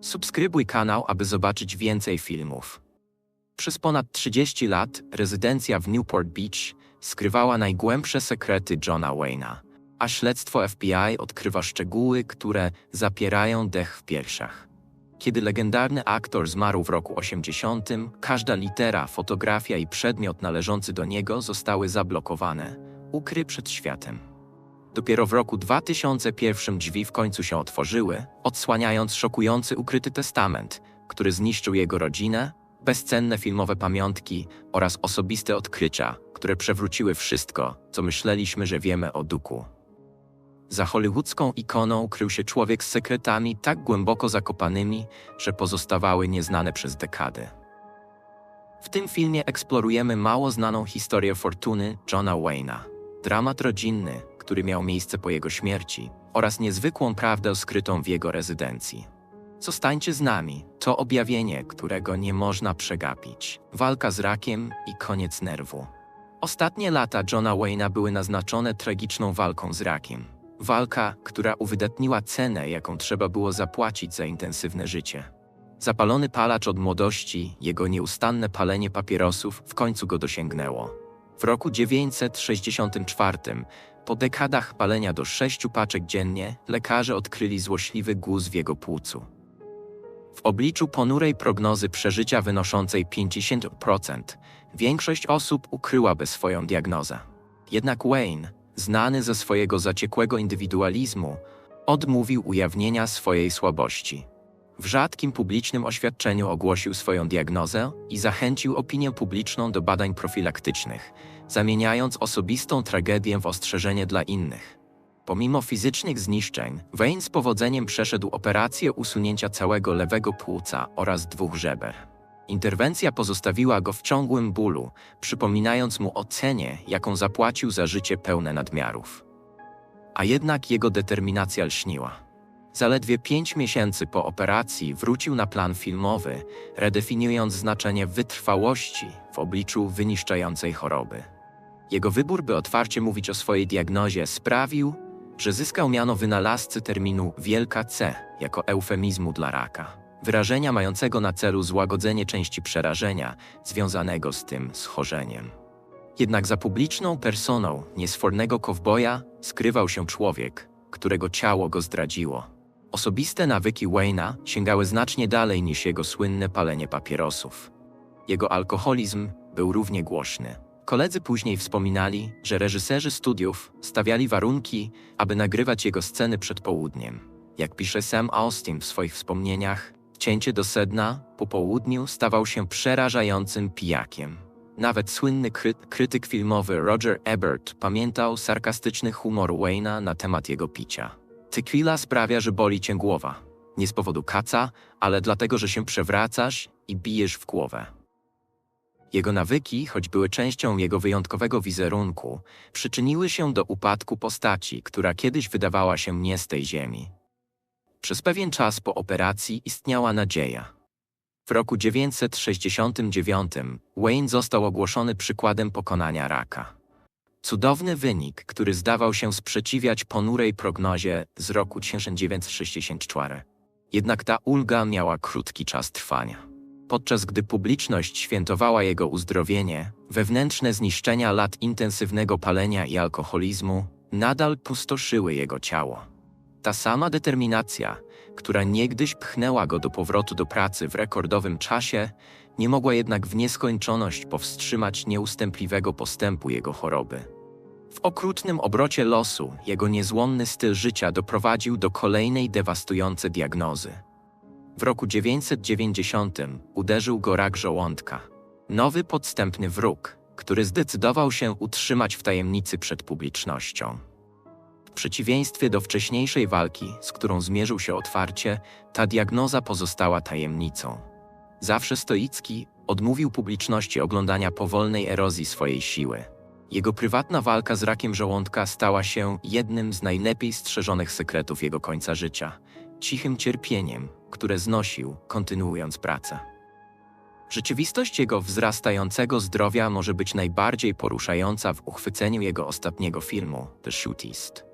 Subskrybuj kanał, aby zobaczyć więcej filmów. Przez ponad 30 lat rezydencja w Newport Beach skrywała najgłębsze sekrety Johna Wayna, a śledztwo FBI odkrywa szczegóły, które zapierają dech w piersiach. Kiedy legendarny aktor zmarł w roku 80, każda litera, fotografia i przedmiot należący do niego zostały zablokowane, ukry przed światem. Dopiero w roku 2001 drzwi w końcu się otworzyły, odsłaniając szokujący ukryty testament, który zniszczył jego rodzinę, bezcenne filmowe pamiątki oraz osobiste odkrycia, które przewróciły wszystko, co myśleliśmy, że wiemy o Duku. Za hollywoodzką ikoną krył się człowiek z sekretami tak głęboko zakopanymi, że pozostawały nieznane przez dekady. W tym filmie eksplorujemy mało znaną historię fortuny Johna Wayna, dramat rodzinny, który miał miejsce po jego śmierci, oraz niezwykłą prawdę skrytą w jego rezydencji. Zostańcie z nami, to objawienie, którego nie można przegapić. Walka z rakiem i koniec nerwu. Ostatnie lata Johna Wayna były naznaczone tragiczną walką z rakiem. Walka, która uwydatniła cenę, jaką trzeba było zapłacić za intensywne życie. Zapalony palacz od młodości, jego nieustanne palenie papierosów w końcu go dosięgnęło. W roku 964, po dekadach palenia do sześciu paczek dziennie, lekarze odkryli złośliwy guz w jego płucu. W obliczu ponurej prognozy przeżycia wynoszącej 50%, większość osób ukryłaby swoją diagnozę. Jednak Wayne, znany ze swojego zaciekłego indywidualizmu, odmówił ujawnienia swojej słabości. W rzadkim publicznym oświadczeniu ogłosił swoją diagnozę i zachęcił opinię publiczną do badań profilaktycznych, zamieniając osobistą tragedię w ostrzeżenie dla innych. Pomimo fizycznych zniszczeń, Wayne z powodzeniem przeszedł operację usunięcia całego lewego płuca oraz dwóch żeber. Interwencja pozostawiła go w ciągłym bólu, przypominając mu o cenie, jaką zapłacił za życie pełne nadmiarów. A jednak jego determinacja lśniła. Zaledwie pięć miesięcy po operacji wrócił na plan filmowy, redefiniując znaczenie wytrwałości w obliczu wyniszczającej choroby. Jego wybór, by otwarcie mówić o swojej diagnozie, sprawił, że zyskał miano wynalazcy terminu Wielka C jako eufemizmu dla raka, wyrażenia mającego na celu złagodzenie części przerażenia związanego z tym schorzeniem. Jednak za publiczną personą niesfornego kowboja skrywał się człowiek, którego ciało go zdradziło. Osobiste nawyki Wayna sięgały znacznie dalej niż jego słynne palenie papierosów. Jego alkoholizm był równie głośny. Koledzy później wspominali, że reżyserzy studiów stawiali warunki, aby nagrywać jego sceny przed południem. Jak pisze Sam Austin w swoich wspomnieniach, cięcie do sedna po południu stawał się przerażającym pijakiem. Nawet słynny kry krytyk filmowy Roger Ebert pamiętał sarkastyczny humor Wayna na temat jego picia. Tequila sprawia, że boli cię głowa. Nie z powodu kaca, ale dlatego, że się przewracasz i bijesz w głowę. Jego nawyki, choć były częścią jego wyjątkowego wizerunku, przyczyniły się do upadku postaci, która kiedyś wydawała się nie z tej ziemi. Przez pewien czas po operacji istniała nadzieja. W roku 969 Wayne został ogłoszony przykładem pokonania raka. Cudowny wynik, który zdawał się sprzeciwiać ponurej prognozie z roku 1964. Jednak ta ulga miała krótki czas trwania. Podczas gdy publiczność świętowała jego uzdrowienie, wewnętrzne zniszczenia lat intensywnego palenia i alkoholizmu nadal pustoszyły jego ciało. Ta sama determinacja, która niegdyś pchnęła go do powrotu do pracy w rekordowym czasie, nie mogła jednak w nieskończoność powstrzymać nieustępliwego postępu jego choroby. W okrutnym obrocie losu jego niezłomny styl życia doprowadził do kolejnej dewastującej diagnozy. W roku 990 uderzył go rak żołądka. Nowy podstępny wróg, który zdecydował się utrzymać w tajemnicy przed publicznością. W przeciwieństwie do wcześniejszej walki, z którą zmierzył się otwarcie, ta diagnoza pozostała tajemnicą. Zawsze stoicki, odmówił publiczności oglądania powolnej erozji swojej siły. Jego prywatna walka z rakiem żołądka stała się jednym z najlepiej strzeżonych sekretów jego końca życia, cichym cierpieniem, które znosił, kontynuując pracę. Rzeczywistość jego wzrastającego zdrowia może być najbardziej poruszająca w uchwyceniu jego ostatniego filmu, The Shootist.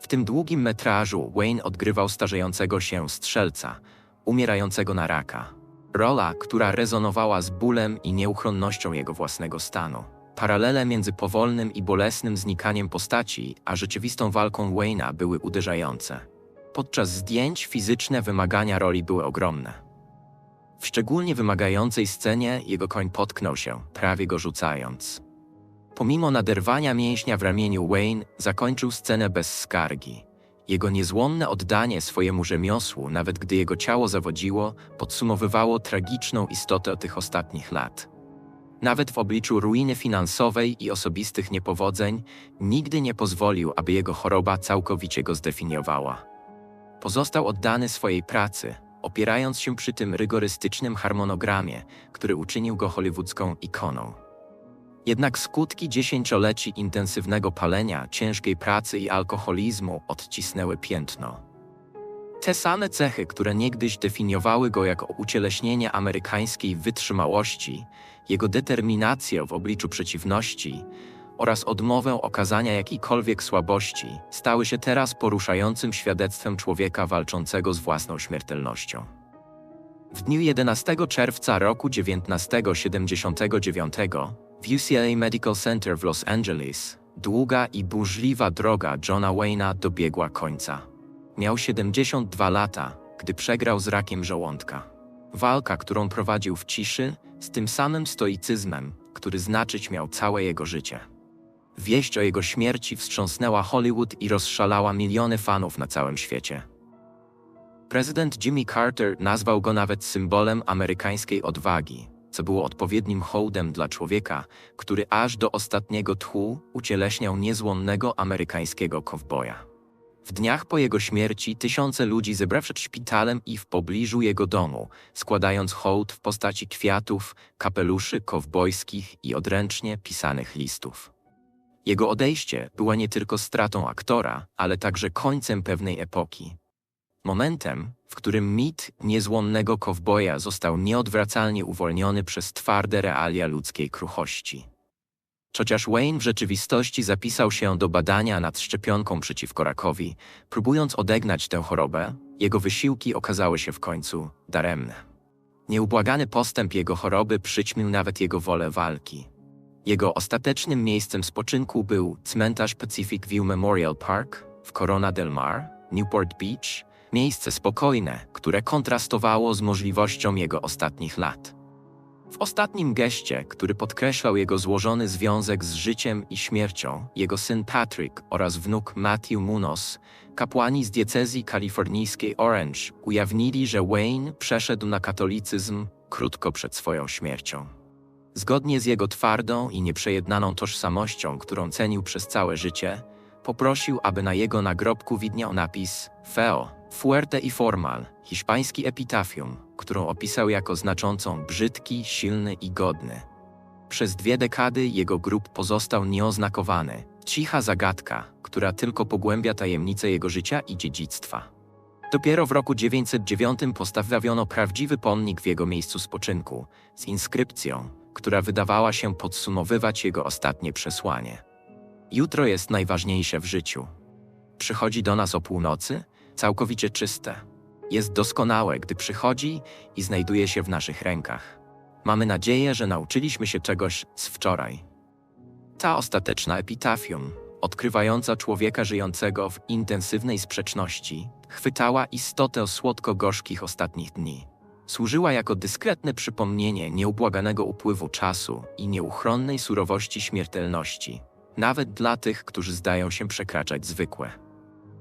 W tym długim metrażu Wayne odgrywał starzejącego się strzelca, umierającego na raka. Rola, która rezonowała z bólem i nieuchronnością jego własnego stanu. Paralele między powolnym i bolesnym znikaniem postaci, a rzeczywistą walką Wayne'a były uderzające. Podczas zdjęć fizyczne wymagania roli były ogromne. W szczególnie wymagającej scenie jego koń potknął się, prawie go rzucając. Pomimo naderwania mięśnia w ramieniu Wayne, zakończył scenę bez skargi. Jego niezłomne oddanie swojemu rzemiosłu, nawet gdy jego ciało zawodziło, podsumowywało tragiczną istotę tych ostatnich lat. Nawet w obliczu ruiny finansowej i osobistych niepowodzeń, nigdy nie pozwolił, aby jego choroba całkowicie go zdefiniowała. Pozostał oddany swojej pracy, opierając się przy tym rygorystycznym harmonogramie, który uczynił go hollywoodzką ikoną. Jednak skutki dziesięcioleci intensywnego palenia, ciężkiej pracy i alkoholizmu odcisnęły piętno. Te same cechy, które niegdyś definiowały go jako ucieleśnienie amerykańskiej wytrzymałości, jego determinację w obliczu przeciwności oraz odmowę okazania jakiejkolwiek słabości, stały się teraz poruszającym świadectwem człowieka walczącego z własną śmiertelnością. W dniu 11 czerwca roku 1979 w UCLA Medical Center w Los Angeles długa i burzliwa droga Johna Wayne'a dobiegła końca. Miał 72 lata, gdy przegrał z rakiem żołądka. Walka, którą prowadził w ciszy, z tym samym stoicyzmem, który znaczyć miał całe jego życie. Wieść o jego śmierci wstrząsnęła Hollywood i rozszalała miliony fanów na całym świecie. Prezydent Jimmy Carter nazwał go nawet symbolem amerykańskiej odwagi, co było odpowiednim hołdem dla człowieka, który aż do ostatniego tchu ucieleśniał niezłomnego amerykańskiego kowboja. W dniach po jego śmierci tysiące ludzi zebrał przed szpitalem i w pobliżu jego domu, składając hołd w postaci kwiatów, kapeluszy kowbojskich i odręcznie pisanych listów. Jego odejście było nie tylko stratą aktora, ale także końcem pewnej epoki. Momentem, w którym mit niezłomnego kowboja został nieodwracalnie uwolniony przez twarde realia ludzkiej kruchości. Chociaż Wayne w rzeczywistości zapisał się do badania nad szczepionką przeciwko rakowi, próbując odegnać tę chorobę, jego wysiłki okazały się w końcu daremne. Nieubłagany postęp jego choroby przyćmił nawet jego wolę walki. Jego ostatecznym miejscem spoczynku był cmentarz Pacific View Memorial Park w Corona del Mar, Newport Beach, miejsce spokojne, które kontrastowało z możliwością jego ostatnich lat. W ostatnim geście, który podkreślał jego złożony związek z życiem i śmiercią, jego syn Patrick oraz wnuk Matthew Munoz, kapłani z diecezji kalifornijskiej Orange, ujawnili, że Wayne przeszedł na katolicyzm krótko przed swoją śmiercią. Zgodnie z jego twardą i nieprzejednaną tożsamością, którą cenił przez całe życie, poprosił, aby na jego nagrobku widniał napis Feo, Fuerte i Formal, hiszpański epitafium, którą opisał jako znaczącą brzydki, silny i godny. Przez dwie dekady jego grób pozostał nieoznakowany, cicha zagadka, która tylko pogłębia tajemnicę jego życia i dziedzictwa. Dopiero w roku 909 postawiono prawdziwy pomnik w jego miejscu spoczynku, z inskrypcją, która wydawała się podsumowywać jego ostatnie przesłanie. Jutro jest najważniejsze w życiu. Przychodzi do nas o północy, całkowicie czyste. Jest doskonałe, gdy przychodzi i znajduje się w naszych rękach. Mamy nadzieję, że nauczyliśmy się czegoś z wczoraj. Ta ostateczna epitafium, odkrywająca człowieka żyjącego w intensywnej sprzeczności, chwytała istotę słodko-gorzkich ostatnich dni. Służyła jako dyskretne przypomnienie nieubłaganego upływu czasu i nieuchronnej surowości śmiertelności, nawet dla tych, którzy zdają się przekraczać zwykłe.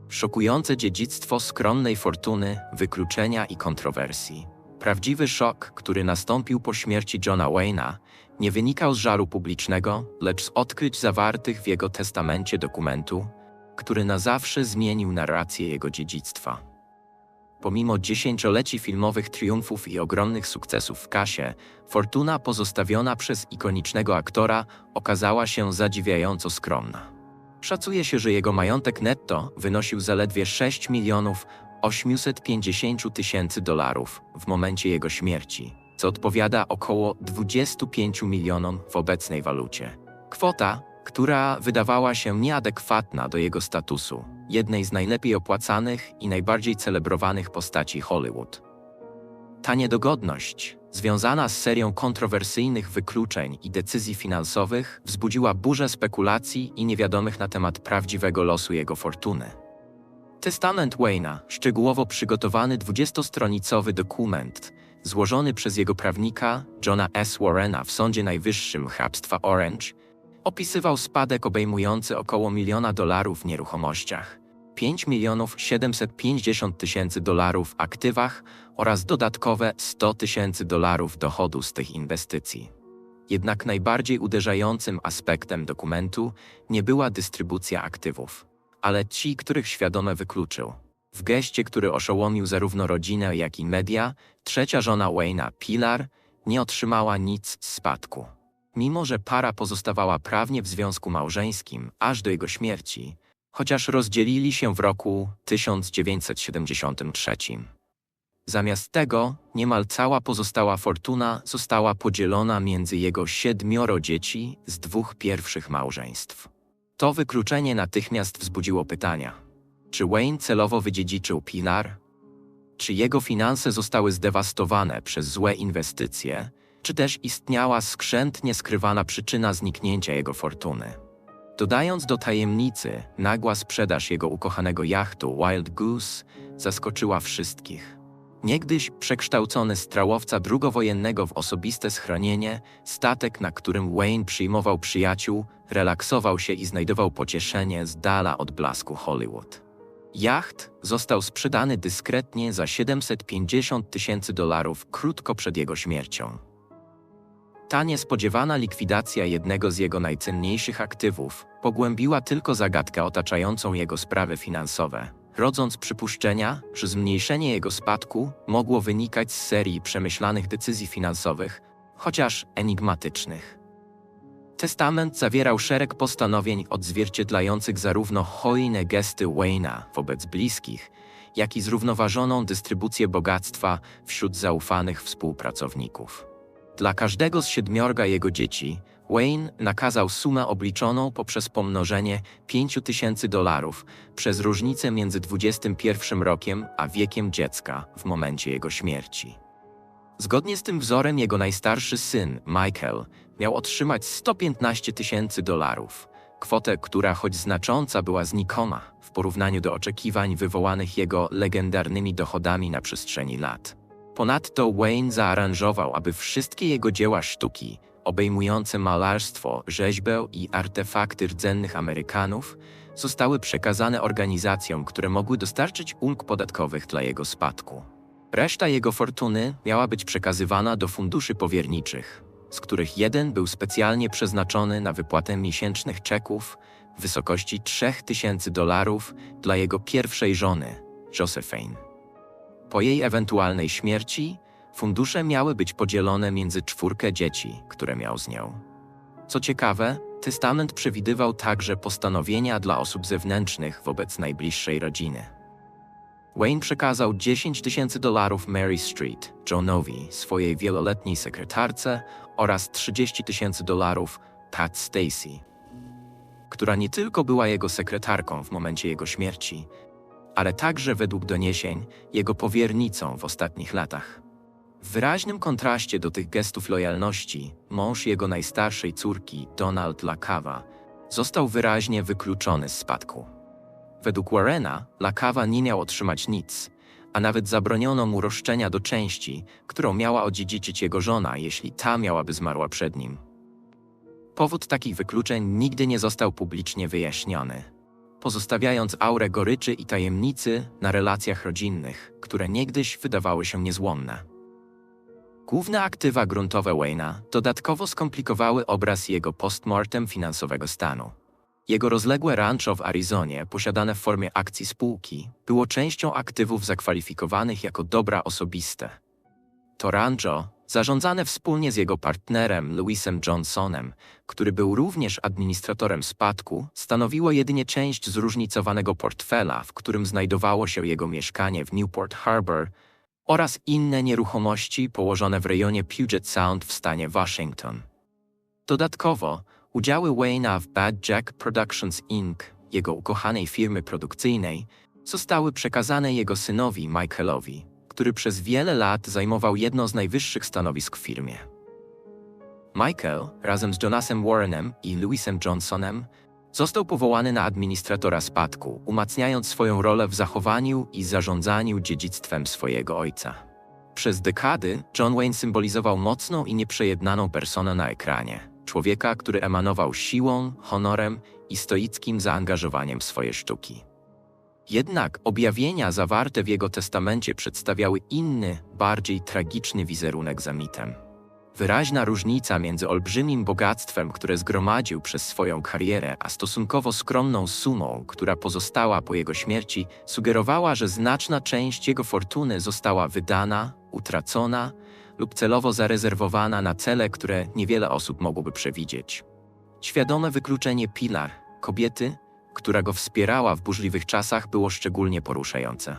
Szokujące dziedzictwo skromnej fortuny, wykluczenia i kontrowersji. Prawdziwy szok, który nastąpił po śmierci Johna Wayne'a, nie wynikał z żaru publicznego, lecz z odkryć zawartych w jego testamencie dokumentu, który na zawsze zmienił narrację jego dziedzictwa. Pomimo dziesięcioleci filmowych triumfów i ogromnych sukcesów w kasie, fortuna pozostawiona przez ikonicznego aktora okazała się zadziwiająco skromna. Szacuje się, że jego majątek netto wynosił zaledwie 6 milionów 850 tysięcy dolarów w momencie jego śmierci, co odpowiada około 25 milionom w obecnej walucie. Kwota, która wydawała się nieadekwatna do jego statusu, jednej z najlepiej opłacanych i najbardziej celebrowanych postaci Hollywood. Ta niedogodność, związana z serią kontrowersyjnych wykluczeń i decyzji finansowych, wzbudziła burzę spekulacji i niewiadomych na temat prawdziwego losu jego fortuny. Testament Wayna, szczegółowo przygotowany 20-stronicowy dokument, złożony przez jego prawnika Johna S. Warrena w Sądzie Najwyższym hrabstwa Orange, opisywał spadek obejmujący około miliona dolarów w nieruchomościach, 5 milionów 750 tysięcy dolarów w aktywach oraz dodatkowe 100 tysięcy dolarów dochodu z tych inwestycji. Jednak najbardziej uderzającym aspektem dokumentu nie była dystrybucja aktywów, ale ci, których świadome wykluczył. W geście, który oszołomił zarówno rodzinę, jak i media, trzecia żona Wayna, Pilar, nie otrzymała nic z spadku. Mimo, że para pozostawała prawnie w związku małżeńskim aż do jego śmierci, chociaż rozdzielili się w roku 1973. Zamiast tego, niemal cała pozostała fortuna została podzielona między jego siedmioro dzieci z dwóch pierwszych małżeństw. To wykluczenie natychmiast wzbudziło pytania. Czy Wayne celowo wydziedziczył Pilar? Czy jego finanse zostały zdewastowane przez złe inwestycje? Czy też istniała skrzętnie skrywana przyczyna zniknięcia jego fortuny? Dodając do tajemnicy, nagła sprzedaż jego ukochanego jachtu Wild Goose zaskoczyła wszystkich. Niegdyś przekształcony z trałowca drugowojennego w osobiste schronienie, statek, na którym Wayne przyjmował przyjaciół, relaksował się i znajdował pocieszenie z dala od blasku Hollywood. Jacht został sprzedany dyskretnie za 750 tysięcy dolarów krótko przed jego śmiercią. Ta niespodziewana likwidacja jednego z jego najcenniejszych aktywów pogłębiła tylko zagadkę otaczającą jego sprawy finansowe, rodząc przypuszczenia, że zmniejszenie jego spadku mogło wynikać z serii przemyślanych decyzji finansowych, chociaż enigmatycznych. Testament zawierał szereg postanowień odzwierciedlających zarówno hojne gesty Wayna wobec bliskich, jak i zrównoważoną dystrybucję bogactwa wśród zaufanych współpracowników. Dla każdego z siedmiorga jego dzieci Wayne nakazał sumę obliczoną poprzez pomnożenie 5 tysięcy dolarów przez różnicę między 21 rokiem a wiekiem dziecka w momencie jego śmierci. Zgodnie z tym wzorem jego najstarszy syn, Michael, miał otrzymać 115 tysięcy dolarów, kwotę, która choć znacząca była znikoma w porównaniu do oczekiwań wywołanych jego legendarnymi dochodami na przestrzeni lat. Ponadto Wayne zaaranżował, aby wszystkie jego dzieła sztuki, obejmujące malarstwo, rzeźbę i artefakty rdzennych Amerykanów, zostały przekazane organizacjom, które mogły dostarczyć ulg podatkowych dla jego spadku. Reszta jego fortuny miała być przekazywana do funduszy powierniczych, z których jeden był specjalnie przeznaczony na wypłatę miesięcznych czeków w wysokości 3000 dolarów dla jego pierwszej żony, Josephine. Po jej ewentualnej śmierci fundusze miały być podzielone między czwórkę dzieci, które miał z nią. Co ciekawe, testament przewidywał także postanowienia dla osób zewnętrznych wobec najbliższej rodziny. Wayne przekazał 10 tysięcy dolarów Mary Street, Johnowi, swojej wieloletniej sekretarce oraz 30 tysięcy dolarów Pat Stacy, która nie tylko była jego sekretarką w momencie jego śmierci, ale także według doniesień jego powiernicą w ostatnich latach. W wyraźnym kontraście do tych gestów lojalności, mąż jego najstarszej córki, Donald Lakawa, został wyraźnie wykluczony z spadku. Według Warrena, Lakawa nie miał otrzymać nic, a nawet zabroniono mu roszczenia do części, którą miała odziedziczyć jego żona, jeśli ta miałaby zmarła przed nim. Powód takich wykluczeń nigdy nie został publicznie wyjaśniony, pozostawiając aurę goryczy i tajemnicy na relacjach rodzinnych, które niegdyś wydawały się niezłomne. Główne aktywa gruntowe Wayna dodatkowo skomplikowały obraz jego postmortem finansowego stanu. Jego rozległe rancho w Arizonie, posiadane w formie akcji spółki, było częścią aktywów zakwalifikowanych jako dobra osobiste. To rancho, zarządzane wspólnie z jego partnerem Louisem Johnsonem, który był również administratorem spadku, stanowiło jedynie część zróżnicowanego portfela, w którym znajdowało się jego mieszkanie w Newport Harbor oraz inne nieruchomości położone w rejonie Puget Sound w stanie Waszyngton. Dodatkowo, udziały Wayne'a w Bad Jack Productions Inc., jego ukochanej firmy produkcyjnej, zostały przekazane jego synowi Michaelowi, który przez wiele lat zajmował jedno z najwyższych stanowisk w firmie. Michael, razem z Jonasem Warrenem i Louisem Johnsonem, został powołany na administratora spadku, umacniając swoją rolę w zachowaniu i zarządzaniu dziedzictwem swojego ojca. Przez dekady John Wayne symbolizował mocną i nieprzejednaną personę na ekranie. Człowieka, który emanował siłą, honorem i stoickim zaangażowaniem w swoje sztuki. Jednak objawienia zawarte w jego testamencie przedstawiały inny, bardziej tragiczny wizerunek za mitem. Wyraźna różnica między olbrzymim bogactwem, które zgromadził przez swoją karierę, a stosunkowo skromną sumą, która pozostała po jego śmierci, sugerowała, że znaczna część jego fortuny została wydana, utracona lub celowo zarezerwowana na cele, które niewiele osób mogłoby przewidzieć. Świadome wykluczenie Pilar, kobiety, która go wspierała w burzliwych czasach, było szczególnie poruszające.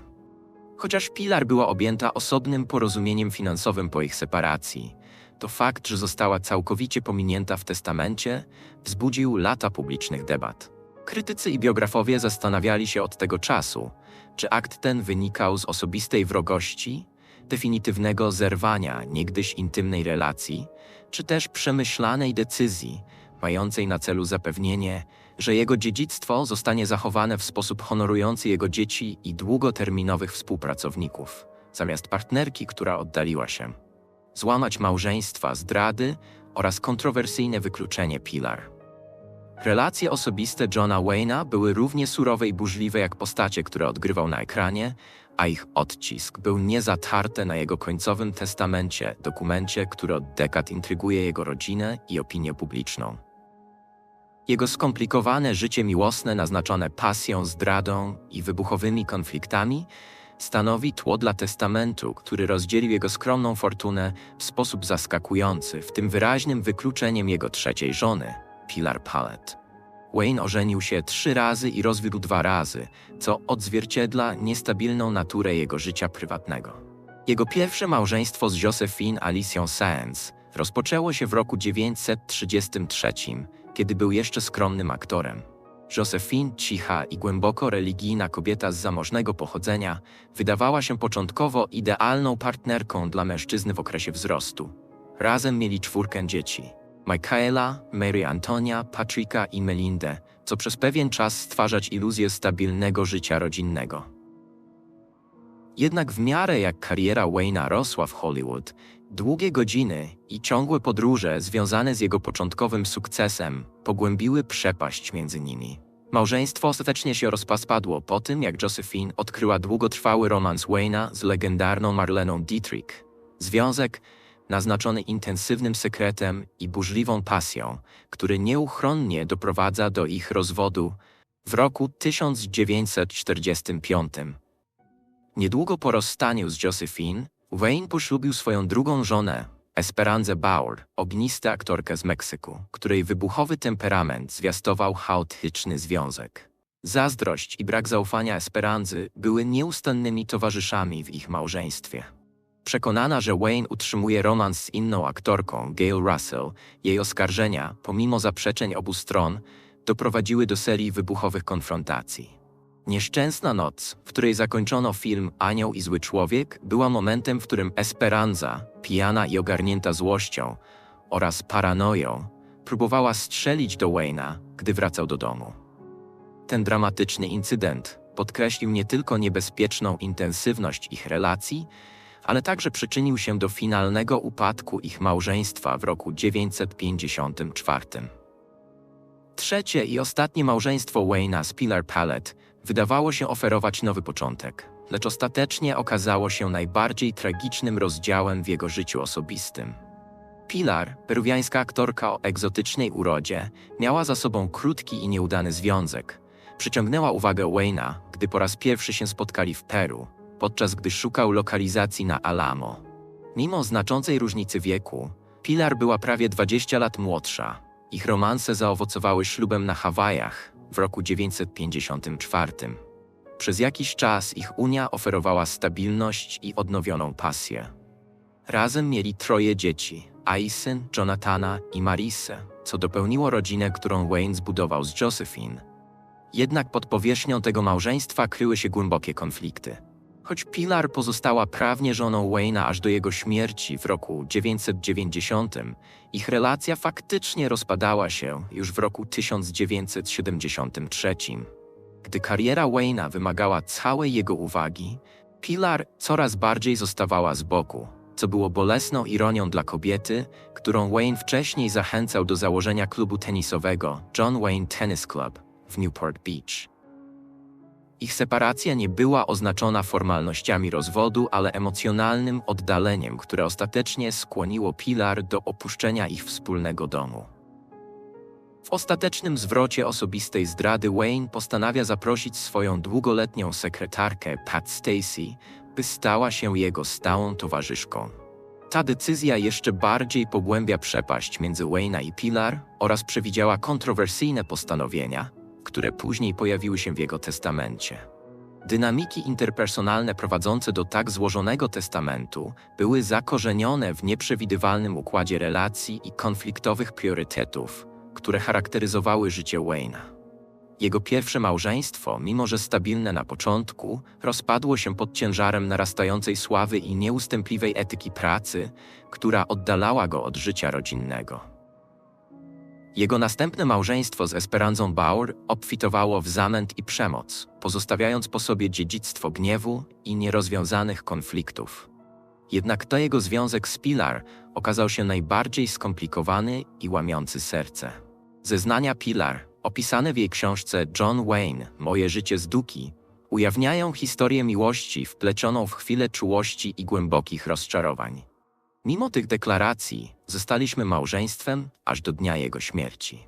Chociaż Pilar była objęta osobnym porozumieniem finansowym po ich separacji, to fakt, że została całkowicie pominięta w testamencie, wzbudził lata publicznych debat. Krytycy i biografowie zastanawiali się od tego czasu, czy akt ten wynikał z osobistej wrogości, definitywnego zerwania niegdyś intymnej relacji, czy też przemyślanej decyzji, mającej na celu zapewnienie, że jego dziedzictwo zostanie zachowane w sposób honorujący jego dzieci i długoterminowych współpracowników, zamiast partnerki, która oddaliła się. Złamać małżeństwa, zdrady oraz kontrowersyjne wykluczenie Pilar. Relacje osobiste Johna Wayna były równie surowe i burzliwe jak postacie, które odgrywał na ekranie, a ich odcisk był niezatarte na jego końcowym testamencie, dokumencie, który od dekad intryguje jego rodzinę i opinię publiczną. Jego skomplikowane życie miłosne, naznaczone pasją, zdradą i wybuchowymi konfliktami, stanowi tło dla testamentu, który rozdzielił jego skromną fortunę w sposób zaskakujący, w tym wyraźnym wykluczeniem jego trzeciej żony, Pilar Pallet. Wayne ożenił się trzy razy i rozwiódł dwa razy, co odzwierciedla niestabilną naturę jego życia prywatnego. Jego pierwsze małżeństwo z Josephine Alicją Sands rozpoczęło się w roku 933, kiedy był jeszcze skromnym aktorem. Josephine, cicha i głęboko religijna kobieta z zamożnego pochodzenia, wydawała się początkowo idealną partnerką dla mężczyzny w okresie wzrostu. Razem mieli czwórkę dzieci. Michaela, Mary Antonia, Patricka i Melindę, co przez pewien czas stwarzać iluzję stabilnego życia rodzinnego. Jednak w miarę jak kariera Wayna rosła w Hollywood, długie godziny i ciągłe podróże związane z jego początkowym sukcesem pogłębiły przepaść między nimi. Małżeństwo ostatecznie się rozpadło po tym, jak Josephine odkryła długotrwały romans Wayna z legendarną Marleną Dietrich. Związek naznaczony intensywnym sekretem i burzliwą pasją, który nieuchronnie doprowadza do ich rozwodu w roku 1945. Niedługo po rozstaniu z Josephine, Wayne poślubił swoją drugą żonę, Esperanza Bauer, ognistą aktorkę z Meksyku, której wybuchowy temperament zwiastował chaotyczny związek. Zazdrość i brak zaufania Esperanzy były nieustannymi towarzyszami w ich małżeństwie. Przekonana, że Wayne utrzymuje romans z inną aktorką, Gail Russell, jej oskarżenia, pomimo zaprzeczeń obu stron, doprowadziły do serii wybuchowych konfrontacji. Nieszczęsna noc, w której zakończono film Anioł i Zły Człowiek, była momentem, w którym Esperanza, pijana i ogarnięta złością oraz paranoją, próbowała strzelić do Wayna, gdy wracał do domu. Ten dramatyczny incydent podkreślił nie tylko niebezpieczną intensywność ich relacji, ale także przyczynił się do finalnego upadku ich małżeństwa w roku 954. Trzecie i ostatnie małżeństwo Wayna z Pilar Pallet wydawało się oferować nowy początek, lecz ostatecznie okazało się najbardziej tragicznym rozdziałem w jego życiu osobistym. Pilar, peruwiańska aktorka o egzotycznej urodzie, miała za sobą krótki i nieudany związek. Przyciągnęła uwagę Wayna, gdy po raz pierwszy się spotkali w Peru, podczas gdy szukał lokalizacji na Alamo. Mimo znaczącej różnicy wieku, Pilar była prawie 20 lat młodsza. Ich romanse zaowocowały ślubem na Hawajach w roku 954. Przez jakiś czas ich unia oferowała stabilność i odnowioną pasję. Razem mieli troje dzieci: Aisyn, Jonathana i Marisę, co dopełniło rodzinę, którą Wayne zbudował z Josephine. Jednak pod powierzchnią tego małżeństwa kryły się głębokie konflikty. Choć Pilar pozostała prawnie żoną Wayne'a aż do jego śmierci w roku 990, ich relacja faktycznie rozpadała się już w roku 1973. Gdy kariera Wayne'a wymagała całej jego uwagi, Pilar coraz bardziej zostawała z boku, co było bolesną ironią dla kobiety, którą Wayne wcześniej zachęcał do założenia klubu tenisowego John Wayne Tennis Club w Newport Beach. Ich separacja nie była oznaczona formalnościami rozwodu, ale emocjonalnym oddaleniem, które ostatecznie skłoniło Pilar do opuszczenia ich wspólnego domu. W ostatecznym zwrocie osobistej zdrady Wayne postanawia zaprosić swoją długoletnią sekretarkę Pat Stacy, by stała się jego stałą towarzyszką. Ta decyzja jeszcze bardziej pogłębia przepaść między Wayne'a i Pilar oraz przewidziała kontrowersyjne postanowienia, które później pojawiły się w jego testamencie. Dynamiki interpersonalne prowadzące do tak złożonego testamentu były zakorzenione w nieprzewidywalnym układzie relacji i konfliktowych priorytetów, które charakteryzowały życie Wayne'a. Jego pierwsze małżeństwo, mimo że stabilne na początku, rozpadło się pod ciężarem narastającej sławy i nieustępliwej etyki pracy, która oddalała go od życia rodzinnego. Jego następne małżeństwo z Esperanzą Bauer obfitowało w zamęt i przemoc, pozostawiając po sobie dziedzictwo gniewu i nierozwiązanych konfliktów. Jednak to jego związek z Pilar okazał się najbardziej skomplikowany i łamiący serce. Zeznania Pilar, opisane w jej książce John Wayne Moje życie z Duki, ujawniają historię miłości wplecioną w chwilę czułości i głębokich rozczarowań. Mimo tych deklaracji zostaliśmy małżeństwem aż do dnia jego śmierci.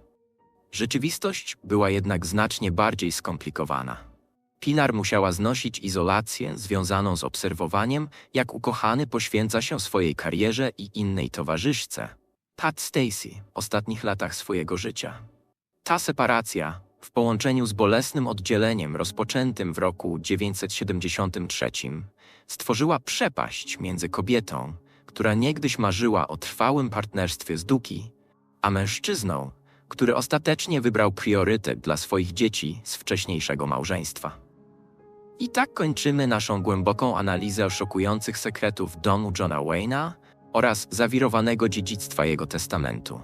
Rzeczywistość była jednak znacznie bardziej skomplikowana. Pilar musiała znosić izolację związaną z obserwowaniem, jak ukochany poświęca się swojej karierze i innej towarzyszce, Pat Stacy, ostatnich latach swojego życia. Ta separacja, w połączeniu z bolesnym oddzieleniem rozpoczętym w roku 973, stworzyła przepaść między kobietą, która niegdyś marzyła o trwałym partnerstwie z Duki, a mężczyzną, który ostatecznie wybrał priorytet dla swoich dzieci z wcześniejszego małżeństwa. I tak kończymy naszą głęboką analizę szokujących sekretów domu Johna Wayne'a oraz zawirowanego dziedzictwa jego testamentu.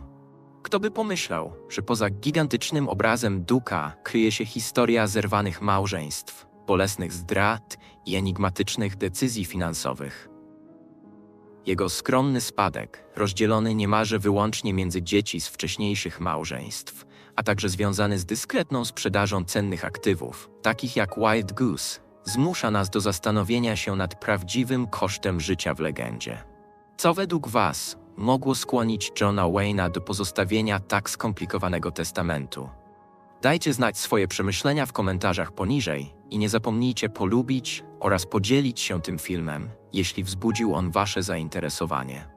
Kto by pomyślał, że poza gigantycznym obrazem Duka kryje się historia zerwanych małżeństw, bolesnych zdrad i enigmatycznych decyzji finansowych. Jego skromny spadek, rozdzielony niemalże wyłącznie między dzieci z wcześniejszych małżeństw, a także związany z dyskretną sprzedażą cennych aktywów, takich jak Wild Goose, zmusza nas do zastanowienia się nad prawdziwym kosztem życia w legendzie. Co według Was mogło skłonić Johna Wayne'a do pozostawienia tak skomplikowanego testamentu? Dajcie znać swoje przemyślenia w komentarzach poniżej i nie zapomnijcie polubić oraz podzielić się tym filmem, jeśli wzbudził on Wasze zainteresowanie.